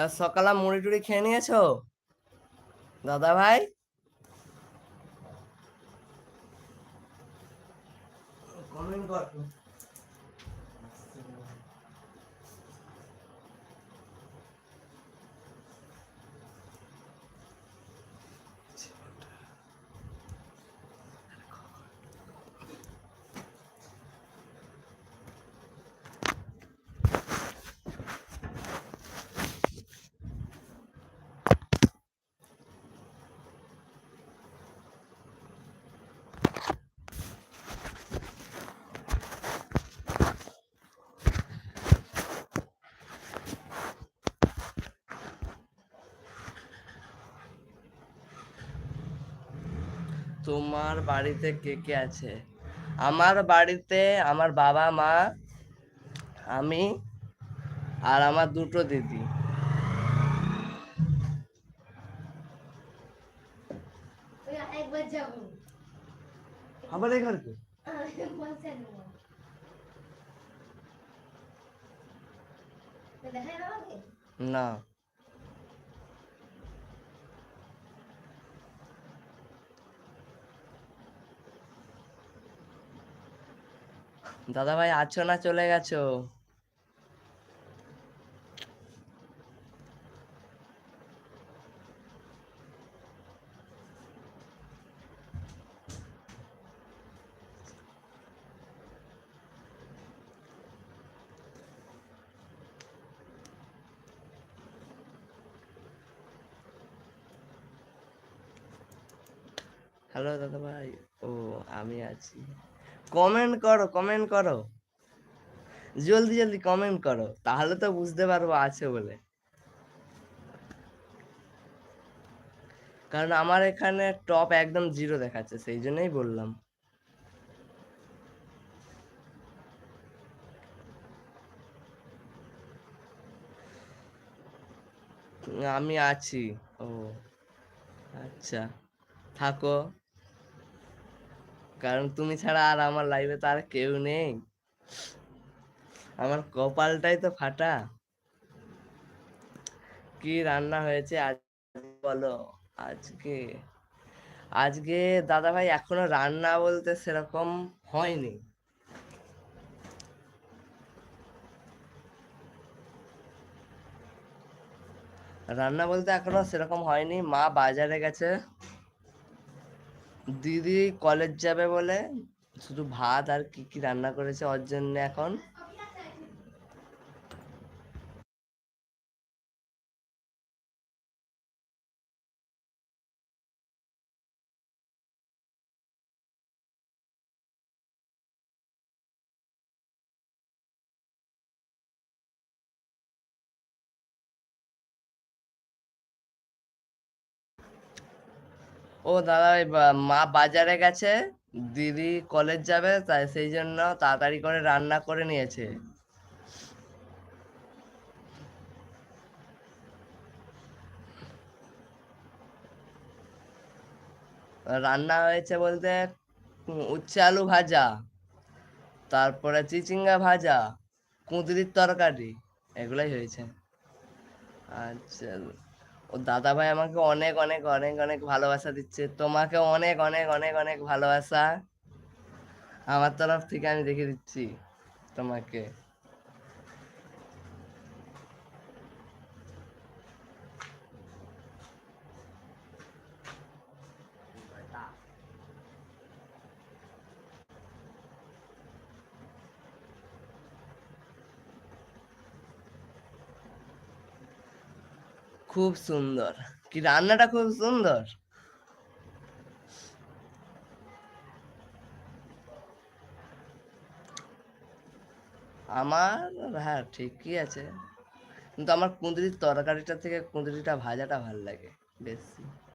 আর সকালে মুড়ি টুড়ি খেয়ে নিয়েছো? দাদা ভাই? কমেন্ট কর তোমার বাড়িতে কে কে আছে? আমার বাড়িতে আমার বাবা মা আমি আর আমার দুটো দিদি। এই ঘরকে না। দাদা ভাই আছো না চলে গেছো? হ্যালো দাদা ভাই ও আমি আছি। কমেন্ট করো কমেন্ট করো। জলদি জলদি কমেন্ট করো, তাহলে তো বুঝতে পারব আছে বলে। কারণ আমার এখানে টপ একদম জিরো দেখাচ্ছে, সেই জন্যই বললাম। আমি আছি। ও আচ্ছা। থাকো। কারণ তুমি ছাড়া আর আমার লাইফে তো আর কেউ নেই। আমার কপালটাই তো ফাটা। কি রান্না হয়েছে আজ বলো? আজকে আজকে দাদা ভাই এখনও রান্না বলতে সেরকম হয়নি। রান্না বলতে এখনও সেরকম হয়নি। মা বাজারে গেছে। দিদি কলেজ যাবে বলে শুধু ভাত আর কি কি রান্না করেছে ওর জন্য এখন? ও দাদা মা বাজারে গেছে, দিদি কলেজ যাবে, তাই সেই জন্য তাড়াতাড়ি করে রান্না করে নিয়েছে। রান্না হয়েছে বলতে, উচ্ছে আলু ভাজা, তারপরে চিচিঙ্গা ভাজা, কুঁদরির তরকারি, এগুলাই হয়েছে। আচ্ছা। ও দাদা ভাই আমাকে অনেক অনেক অনেক অনেক ভালোবাসা দিচ্ছে। তোমাকে অনেক অনেক অনেক অনেক ভালোবাসা। আমার তরফ থেকে আমি দেখে দিচ্ছি তোমাকে। খুব সুন্দর। কি রান্নাটা খুব সুন্দর? আমার হ্যাঁ ঠিকই আছে। কিন্তু আমার কুঁদরির তরকারিটা থেকে কুঁদরিটা ভাজাটা ভালো লাগে, বেশি।